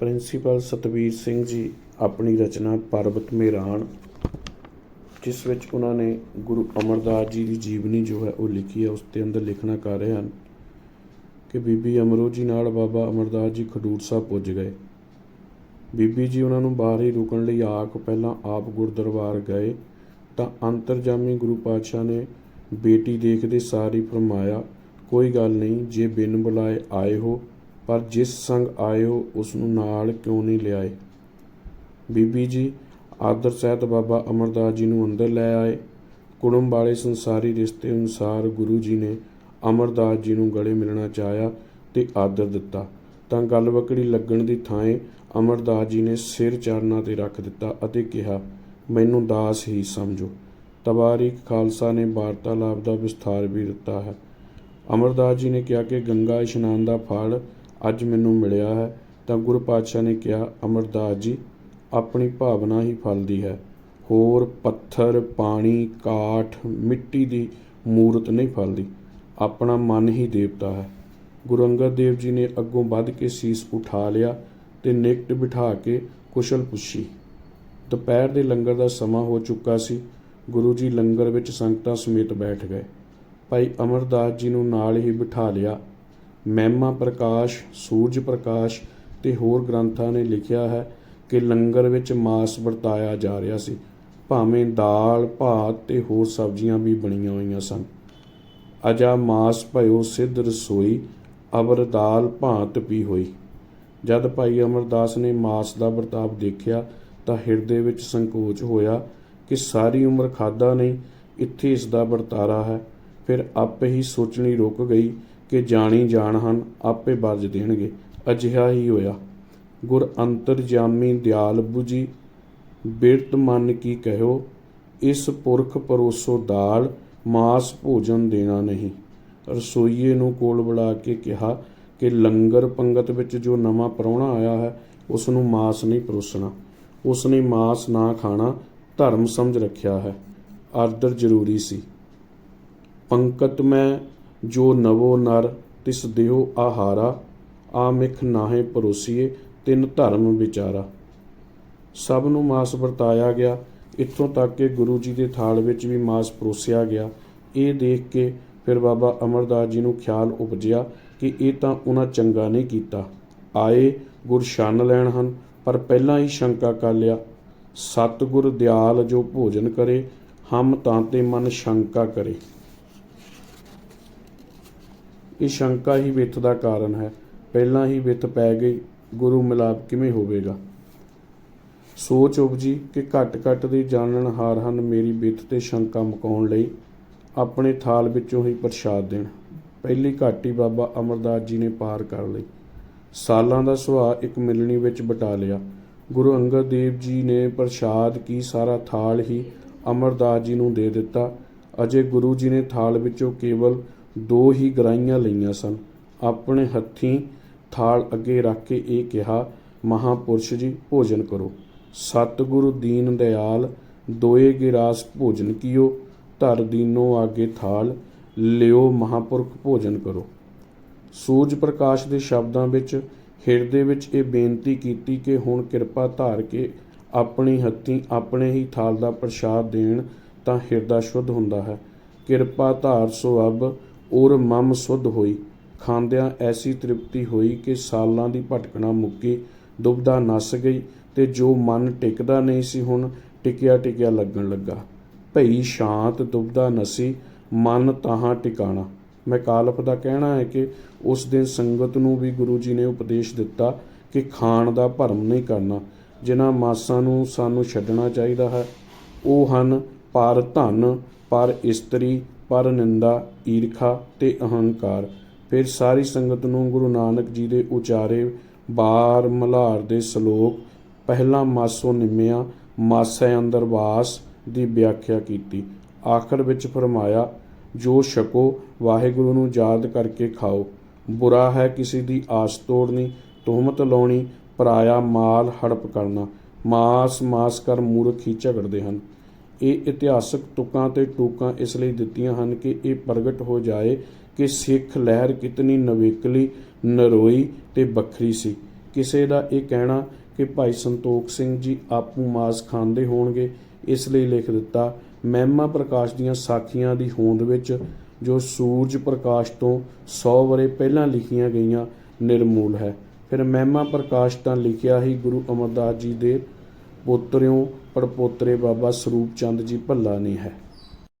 Principal Satveer Singh ji ਆਪਣੀ ਰਚਨਾ ਪਰਬਤ ਮੇਰਾਨ ਜਿਸ ਵਿੱਚ ਉਹਨਾਂ ਨੇ ਗੁਰੂ ਅਮਰਦਾਸ ਜੀ ਦੀ ਜੀਵਨੀ ਜੋ ਹੈ ਉਹ ਲਿਖੀ ਹੈ, ਉਸ ਦੇ ਅੰਦਰ ਲਿਖਣਾ ਕਰ ਰਹੇ ਹਨ ਕਿ ਬੀਬੀ ਅਮਰੋ ਜੀ ਨਾਲ ਬਾਬਾ ਅਮਰਦਾਸ ਜੀ ਖਡੂਰ ਸਾਹਿਬ ਪੁੱਜ ਗਏ। ਬੀਬੀ ਜੀ ਉਹਨਾਂ ਨੂੰ ਬਾਹਰ ਹੀ ਰੁਕਣ ਲਈ ਆਖ ਪਹਿਲਾਂ ਆਪ ਗੁਰਦਰਬਾਰ ਗਏ ਤਾਂ ਅੰਤਰਜਾਮੀ ਗੁਰੂ ਪਾਤਸ਼ਾਹ ਨੇ ਬੇਟੀ ਦੇਖਦੇ ਸਾਰੀ ਫਰਮਾਇਆ, ਕੋਈ ਗੱਲ ਨਹੀਂ, ਜੇ ਬਿਨ ਬੁਲਾਏ ਆਏ ਹੋ ਪਰ ਜਿਸ ਸੰਗ ਆਏ ਹੋ ਉਸ ਨੂੰ ਨਾਲ ਕਿਉਂ ਨਹੀਂ ਲਿਆਏ? ਬੀਬੀ ਜੀ, ਆਦਰ ਸਹਿਤ ਬਾਬਾ ਅਮਰਦਾਸ ਜੀ ਨੂੰ ਅੰਦਰ ਲੈ ਆਏ। ਕੁੜਮ ਵਾਲੇ ਸੰਸਾਰੀ ਰਿਸ਼ਤੇ ਅਨੁਸਾਰ ਗੁਰੂ ਜੀ ਨੇ ਅਮਰਦਾਸ ਜੀ ਨੂੰ ਗਲੇ ਮਿਲਣਾ ਚਾਹਿਆ ਤੇ ਆਦਰ ਦਿੱਤਾ। ਤਾਂ ਗੱਲ ਵਕੜੀ ਲੱਗਣ ਦੀ ਥਾਂ ਅਮਰਦਾਸ ਜੀ ਨੇ ਸਿਰ ਚਰਨਾਂ ਤੇ ਰੱਖ ਦਿੱਤਾ ਅਤੇ ਕਿਹਾ, ਮੈਨੂੰ ਦਾਸ ਹੀ ਸਮਝੋ। ਤਵਾਰੀਖ ਖਾਲਸਾ ਨੇ ਵਾਰਤਾਲਾਪ ਦਾ ਵਿਸਥਾਰ ਵੀ ਦਿੱਤਾ ਹੈ। ਅਮਰਦਾਸ ਜੀ ਨੇ ਕਿਹਾ ਕਿ ਗੰਗਾ ਇਸ਼ਨਾਨ ਦਾ ਫਲ ਅੱਜ ਮੈਨੂੰ ਮਿਲਿਆ ਹੈ ਤਾਂ ਗੁਰੂ ਪਾਤਸ਼ਾਹ ਨੇ ਕਿਹਾ, ਅਮਰਦਾਸ ਜੀ, ਆਪਣੀ ਭਾਵਨਾ ਹੀ ਫਲਦੀ ਹੈ। ਹੋਰ ਪੱਥਰ, ਪਾਣੀ, ਕਾਠ, ਮਿੱਟੀ ਦੀ ਮੂਰਤ ਨਹੀਂ ਫਲਦੀ। ਆਪਣਾ ਮਨ ਹੀ ਦੇਵਤਾ ਹੈ। ਗੁਰੂ ਅੰਗਦ ਦੇਵ ਜੀ ਨੇ ਅੱਗੋਂ ਵੱਧ ਕੇ ਸੀਸ ਉਠਾ ਲਿਆ ਤੇ ਨਿਕਟ ਬਿਠਾ ਕੇ ਕੁਸ਼ਲ ਪੁੱਛੀ। ਦੁਪਹਿਰ ਦੇ ਲੰਗਰ ਦਾ ਸਮਾਂ ਹੋ ਚੁੱਕਾ ਸੀ। ਗੁਰੂ ਜੀ ਲੰਗਰ ਵਿੱਚ ਸੰਗਤਾਂ ਸਮੇਤ ਬੈਠ ਗਏ। ਭਾਈ ਅਮਰਦਾਸ ਜੀ ਨੂੰ ਨਾਲ ਹੀ ਬਿਠਾ ਲਿਆ। ਮਹਿਮਾ ਪ੍ਰਕਾਸ਼, ਸੂਰਜ ਪ੍ਰਕਾਸ਼ ਤੇ ਹੋਰ ਗ੍ਰੰਥਾਂ ਨੇ ਲਿਖਿਆ ਹੈ ਕਿ ਲੰਗਰ ਵਿੱਚ ਮਾਸ ਵਰਤਾਇਆ ਜਾ ਰਿਹਾ ਸੀ। ਭਾਵੇਂ ਦਾਲ, ਭਾਤ ਤੇ ਹੋਰ ਸਬਜ਼ੀਆਂ ਵੀ ਬਣੀਆਂ ਹੋਈਆਂ ਸਨ। ਅਜਾ ਮਾਸ ਭਇਓ ਸਿੱਧ ਰਸੋਈ ਅਬਰ ਦਾਲ, ਭਾਤ ਪੀ ਹੋਈ। ਜਦ ਭਾਈ ਅਮਰਦਾਸ ਨੇ ਮਾਸ ਦਾ ਵਰਤਾਵ ਦੇਖਿਆ ਤਾਂ ਹਿਰਦੇ ਵਿੱਚ ਸੰਕੋਚ ਹੋਇਆ ਕਿ ਸਾਰੀ ਉਮਰ ਖਾਦਾ ਨਹੀਂ, ਇੱਥੇ ਇਸ ਦਾ ਵਰਤਾਰਾ ਹੈ। ਫਿਰ ਆਪੇ ਹੀ ਸੋਚਣੀ ਰੁਕ ਗਈ ਕਿ ਜਾਣੀ ਜਾਣ ਹਨ, ਆਪੇ ਵਰਜ ਦੇਣਗੇ। ਅਜਿਹਾ ਹੀ ਹੋਇਆ। ਗੁਰ ਅੰਤਰਜਾਮੀ ਦਿਆਲ 부ਜੀ ਬਿਰਤ ਮਨ ਕੀ ਕਹਿਓ? ਇਸ ਪੁਰਖ ਪਰੋਸੋ ਦਾਲ, ਮਾਸ ਭੋਜਨ ਦੇਣਾ ਨਹੀਂ। ਰਸੋਈਏ ਨੂੰ ਕੋਲ ਬੁਲਾ ਕੇ ਕਿਹਾ ਕਿ ਲੰਗਰ ਪੰਗਤ ਵਿੱਚ ਜੋ ਨਵਾਂ ਪ੍ਰਾਹੁਣਾ ਆਇਆ ਹੈ ਉਸ ਨੂੰ ਮਾਸ ਨਹੀਂ ਪਰੋਸਣਾ। ਉਸ ਨੇ ਮਾਸ ਨਾ ਖਾਣਾ, ਧਰਮ ਸਮਝ ਰੱਖਿਆ ਹੈ। ਆਦਰ ਜ਼ਰੂਰੀ ਸੀ। ਪੰਕਤ ਮੈਂ ਜੋ ਨਵੋ ਨਰ ਤਿਸ ਦਿਓ ਆਹਾਰਾ ਆਮਿਖ ਮਿਖ ਨਾਹੇ ਪਰੋਸੀਏ ਤਿੰਨ ਧਰਮ ਵਿਚਾਰਾ। ਸਭ ਨੂੰ ਮਾਸ ਵਰਤਾਇਆ ਗਿਆ, ਇੱਥੋਂ ਤੱਕ ਕਿ ਗੁਰੂ ਜੀ ਦੇ ਥਾਲ ਵਿੱਚ ਵੀ ਮਾਸ ਪਰੋਸਿਆ ਗਿਆ। ਇਹ ਦੇਖ ਕੇ ਫਿਰ ਬਾਬਾ ਅਮਰਦਾਸ ਜੀ ਨੂੰ ਖਿਆਲ ਉਪਜਿਆ ਕਿ ਇਹ ਤਾਂ ਉਹਨਾਂ ਚੰਗਾ ਨਹੀਂ ਕੀਤਾ। ਆਏ, ਗੁਰ ਛੰਨ ਲੈਣ ਹਨ, ਪਰ ਪਹਿਲਾਂ ਹੀ ਸ਼ੰਕਾ ਕਰ ਲਿਆ। ਸਤਿਗੁਰ ਦਿਆਲ ਜੋ ਭੋਜਨ ਕਰੇ, ਹਮ ਤਾਂ ਤੇ ਮਨ ਸ਼ੰਕਾ ਕਰੇ। ਇਹ ਸ਼ੰਕਾ ਹੀ ਵਿਥ ਦਾ ਕਾਰਨ ਹੈ। ਪਹਿਲਾਂ ਹੀ ਵਿਥ ਪੈ ਗਈ, ਗੁਰੂ ਮਿਲਾਪ ਕਿਵੇਂ ਹੋਵੇਗਾ? ਸੋਚ ਉਪਜੀ ਕਿ ਘਟ ਘਟ ਦੇ ਜਾਣਨ ਹਾਰ ਹਨ ਮੇਰੀ ਬਿੱਤ ਤੇ ਸ਼ੰਕਾ ਮੁਕਾਉਣ ਲਈ। ਆਪਣੇ ਥਾਲ ਵਿੱਚੋਂ ਹੀ ਪ੍ਰਸ਼ਾਦ ਦੇਣ। ਪਹਿਲੀ ਘਾਟੀ ਬਾਬਾ ਅਮਰਦਾਸ ਜੀ ਨੇ ਪਾਰ ਕਰ ਲਈ। ਸਾਲਾਂ ਦਾ ਸੁਭਾਅ ਇੱਕ ਮਿਲਣੀ ਵਿੱਚ ਬਟਾ ਲਿਆ। ਗੁਰੂ ਅੰਗਦ ਦੇਵ ਜੀ ਨੇ ਪ੍ਰਸ਼ਾਦ ਕੀ ਸਾਰਾ ਥਾਲ ਹੀ ਅਮਰਦਾਸ ਜੀ ਨੂੰ ਦੇ ਦਿੱਤਾ। ਅਜੇ ਗੁਰੂ ਜੀ ਨੇ ਥਾਲ ਵਿੱਚੋਂ ਕੇਵਲ ਦੋ ਹੀ ਗਰਾਹੀਆਂ ਲਈਆਂ ਸਨ। ਆਪਣੇ ਹੱਥੀਂ ਥਾਲ ਅੱਗੇ ਰੱਖ ਕੇ ਇਹ ਕਿਹਾ, ਮਹਾਂਪੁਰਸ਼ ਜੀ, ਭੋਜਨ ਕਰੋ। ਸਤਿਗੁਰੂ ਦੀਨ ਦਿਆਲ, ਦੋਏ ਗਿਰਾਸ ਭੋਜਨ ਕੀਓ। ਧਰ ਦੀਨੋ ਆਗੇ ਥਾਲ, ਲਿਓ ਮਹਾਂਪੁਰਖ ਭੋਜਨ ਕਰੋ। ਸੂਰਜ ਪ੍ਰਕਾਸ਼ ਦੇ ਸ਼ਬਦਾਂ ਵਿੱਚ, ਹਿਰਦੇ ਵਿੱਚ ਇਹ ਬੇਨਤੀ ਕੀਤੀ ਕਿ ਹੁਣ ਕਿਰਪਾ ਧਾਰ ਕੇ ਆਪਣੇ ਹੱਥੀਂ ਆਪਣੇ ਹੀ ਥਾਲ ਦਾ ਪ੍ਰਸ਼ਾਦ ਦੇਣ ਤਾਂ ਹਿਰਦਾ ਸ਼ੁੱਧ ਹੁੰਦਾ ਹੈ। ਕਿਰਪਾ ਧਾਰ ਸੋ ਅਬ ਔਰ ਮਮ ਸੁਧ ਹੋਈ। ਖਾਂਦਿਆਂ ਐਸੀ ਤ੍ਰਿਪਤੀ ਹੋਈ ਕਿ ਸਾਲਾਂ ਦੀ ਭਟਕਣਾ ਮੁੱਕੀ ਦੁਬਦਾ ਨਸ ਗਈ ਤੇ ਜੋ ਮਨ ਟਿਕਦਾ ਨਹੀਂ ਸੀ ਹੁਣ, ਟਿਕਿਆ ਟਿਕਿਆ ਲੱਗਣ ਲੱਗਾ। ਭਈ ਸ਼ਾਂਤ ਦੁਬਦਾ ਨਸੀ, ਮਨ ਤਾਹਾਂ ਟਿਕਾਣਾ। ਮੈਕਾਲਪ ਦਾ ਕਹਿਣਾ ਹੈ ਕਿ ਉਸ ਦਿਨ ਸੰਗਤ ਨੂੰ ਵੀ ਗੁਰੂ ਜੀ ਨੇ ਉਪਦੇਸ਼ ਦਿੱਤਾ ਕਿ ਖਾਣ ਦਾ ਭਰਮ ਨਹੀਂ ਕਰਨਾ। ਜਿਨ੍ਹਾਂ ਮਾਸਾਂ ਨੂੰ ਸਾਨੂੰ ਛੱਡਣਾ ਚਾਹੀਦਾ ਹੈ, ਉਹ ਹਨ ਪਰ ਧਨ ਪਰ ਇਸਤਰੀ, ਪਰ ਨਿੰਦਾ, ਈਰਖਾ ਤੇ ਅਹੰਕਾਰ। ਫਿਰ ਸਾਰੀ ਸੰਗਤ ਨੂੰ ਗੁਰੂ ਨਾਨਕ ਜੀ ਦੇ ਉਚਾਰੇ ਬਾਰ ਮਲਾਰ ਦੇ ਸ਼ਲੋਕ, ਪਹਿਲਾ ਮਾਸੋ ਨਿੰਮਿਆ, ਮਾਸੈ ਅੰਦਰ ਵਾਸ ਦੀ ਵਿਆਖਿਆ ਕੀਤੀ। ਆਖਰ ਵਿੱਚ ਫਰਮਾਇਆ, ਜੋ ਛਕੋ, ਵਾਹਿਗੁਰੂ ਨੂੰ ਯਾਦ ਕਰਕੇ ਖਾਓ। ਬੁਰਾ ਹੈ ਕਿਸੇ ਦੀ ਆਸ ਤੋੜਨੀ ਤੋਹਮਤ ਲਾਉਣੀ, ਪਰਾਇਆ ਮਾਲ ਹੜਪ ਕਰਨਾ। ਮਾਸ ਮਾਸ ਕਰ ਮੂਰਖ ਹੀ ਝਗੜਦੇ ਹਨ। ਇਹ ਇਤਿਹਾਸਕ ਤੁਕਾਂ ਤੇ ਟੂਕਾਂ ਇਸ ਲਈ ਦਿੱਤੀਆਂ ਹਨ ਕਿ ਇਹ ਪ੍ਰਗਟ ਹੋ ਜਾਏ ਕਿ ਸਿੱਖ ਲਹਿਰ ਕਿਤਨੀ ਨਵੇਕਲੀ, ਨਰੋਈ ਤੇ ਵੱਖਰੀ ਸੀ। ਕਿਸੇ ਦਾ ਇਹ ਕਹਿਣਾ ਕਿ ਭਾਈ ਸੰਤੋਖ ਸਿੰਘ ਜੀ ਆਪੂ ਮਾਸ ਖਾਂਦੇ ਹੋਣਗੇ, ਇਸ ਲਈ ਲਿਖ ਦਿੱਤਾ, ਮਹਿਮਾ ਪ੍ਰਕਾਸ਼ ਦੀਆਂ ਸਾਖੀਆਂ ਦੀ ਹੋਂਦ ਵਿੱਚ ਜੋ ਸੂਰਜ ਪ੍ਰਕਾਸ਼ ਤੋਂ 100 ਵਰੇ ਪਹਿਲਾਂ ਲਿਖੀਆਂ ਗਈਆਂ ਨਿਰਮੂਲ ਹੈ। ਫਿਰ ਮਹਿਮਾ ਪ੍ਰਕਾਸ਼ ਤਾਂ ਲਿਖਿਆ ਹੀ ਗੁਰੂ ਅਮਰਦਾਸ ਜੀ ਦੇ ਪੋਤਰਿਓ ਪੜਪੋਤਰੇ ਬਾਬਾ ਸਰੂਪ ਚੰਦ ਜੀ ਭੱਲਾ ਨੇ ਹੈ।